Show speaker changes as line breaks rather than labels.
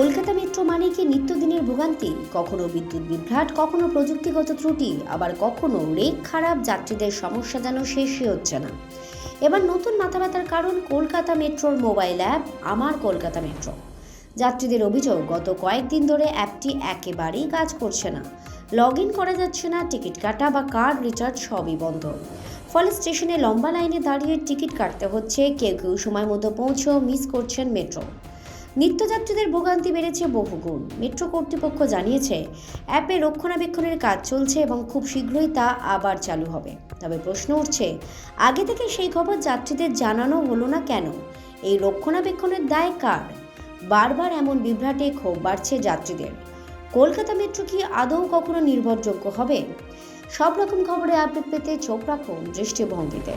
Kolkata metro মানে কি নিত্যদিনের ভোগান্তি? কখনো বিদ্যুৎ বিভ্রাট, কখনো প্রযুক্তিগত ত্রুটি, আবার কখনো রেক খারাপ, যাত্রীদের সমস্যা যেন শেষই হচ্ছে না। এবার নতুন মাথা ব্যথার কারণ কলকাতা মেট্রোর মোবাইল অ্যাপ, আমার কলকাতা মেট্রো। যাত্রীদের অভিযোগ, গত কয়েকদিন ধরে অ্যাপটি একেবারেই কাজ করছে না। লগ ইন করা যাচ্ছে না, টিকিট কাটা বা কার্ড রিচার্জ সবই বন্ধ। ফলে স্টেশনে লম্বা লাইনে দাঁড়িয়ে টিকিট কাটতে হচ্ছে, কেউ কেউ সময় মতো পৌঁছেও মিস করছেন মেট্রো। নিত্যযাত্রীদের ভোগান্তি বেড়েছে বহুগুণ মেট্রো কর্তৃপক্ষ জানিয়েছে, অ্যাপে রক্ষণাবেক্ষণের কাজ চলছে এবং খুব শীঘ্রই তা আবার চালু হবে। তবে প্রশ্ন উঠছে, আগে থেকে সেই খবর যাত্রীদের জানানো হলো না কেন? এই রক্ষণাবেক্ষণের দায় কার? বারবার এমন বিভ্রাটে ক্ষোভ বাড়ছে যাত্রীদের। কলকাতা মেট্রো কি আদৌ কখনো নির্ভরযোগ্য হবে? সব রকম খবরে আপডেট পেতে চোখ রাখুন দৃষ্টিভঙ্গিতে।